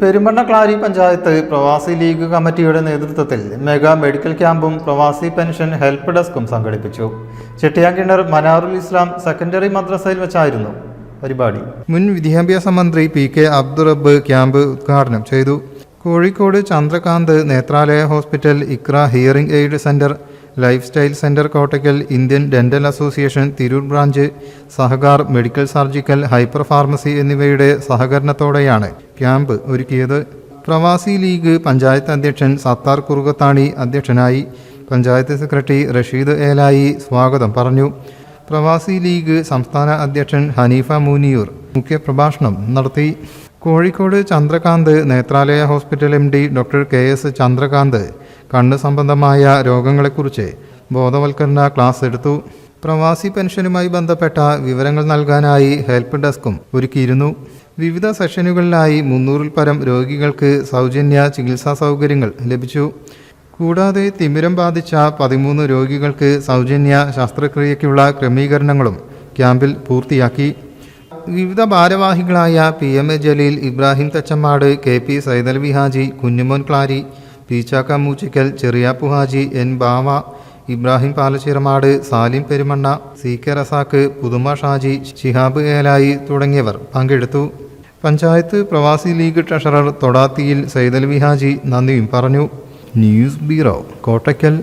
പെരുമ്പണ്ണ Clarrie panchayat പ്രവാസി league കമ്മിറ്റിയുടെ നേതൃത്വത്തിൽ മെഗാ മെഡിക്കൽ ക്യാമ്പും പ്രവാസി പെൻഷൻ ഹെൽപ്പ് ഡെസ്കും സംഘടിപ്പിച്ചു. ചെട്ടിയാങ്കിണർ മനാറുൽ ഇസ്ലാം സെക്കൻഡറി മദ്രസയിൽ വെച്ചായിരുന്നു പരിപാടി. മുൻ വിദ്യാഭ്യാസ മന്ത്രി പി കെ അബ്ദുറബ് ക്യാമ്പ് ഉദ്ഘാടനം ചെയ്തു. Kozhikode Chandrakanth Netralaya hospital Iqra hearing aid centre lifestyle centre Kottakkal Indian dental association Tirur branch Sahakar medical surgical hyper pharmacy എന്നിവയുടെ സഹകരണത്തോടെയാണ് ക്യാമ്പ് ഒരുക്കിയത്. പ്രവാസി ലീഗ് പഞ്ചായത്ത് അധ്യക്ഷൻ സത്താർ കുറുകത്താണി അധ്യക്ഷനായി പഞ്ചായത്ത് സെക്രട്ടറി റഷീദ് ഏലായി സ്വാഗതം പറഞ്ഞു. പ്രവാസി ലീഗ് സംസ്ഥാന അധ്യക്ഷൻ ഹനീഫ മൂനിയൂർ മുഖ്യപ്രഭാഷണം നടത്തി. Kozhikode Chandrakanth Netralaya hospital M D doctor K S Chandrakanth കണ്ണ് സംബന്ധമായ രോഗങ്ങളെക്കുറിച്ച് ബോധവൽക്കരണ ക്ലാസ് എടുത്തു. പ്രവാസി പെൻഷനുമായി ബന്ധപ്പെട്ട വിവരങ്ങൾ നൽകാനായി ഹെൽപ്പ് ഡെസ്കും ഒരുക്കിയിരുന്നു. വിവിധ സെഷനുകളിലായി മുന്നൂറിൽ പരം രോഗികൾക്ക് സൗജന്യ ചികിത്സാ സൗകര്യങ്ങൾ ലഭിച്ചു. കൂടാതെ തിമിരം ബാധിച്ച പതിമൂന്ന് രോഗികൾക്ക് സൗജന്യ ശസ്ത്രക്രിയയ്ക്കുള്ള ക്രമീകരണങ്ങളും ക്യാമ്പിൽ പൂർത്തിയാക്കി. വിവിധ ഭാരവാഹികളായ P M A Jaleel Ibrahim Thachammad K P Saithal Vihaji Kunjumon Klari Peechakka Moochikkal Cheriyappu Haji N Bava Ibrahim Palachiramad Salim Perumanna C K Razak Puthuma Shaji Shihab ഏലായി തുടങ്ങിയവർ പങ്കെടുത്തു. പഞ്ചായത്ത് പ്രവാസി ലീഗ് ട്രഷറർ തൊടാത്തിയിൽ സൈദൽ വിഹാജി നന്ദിയും പറഞ്ഞു. News bureau Kottakkal.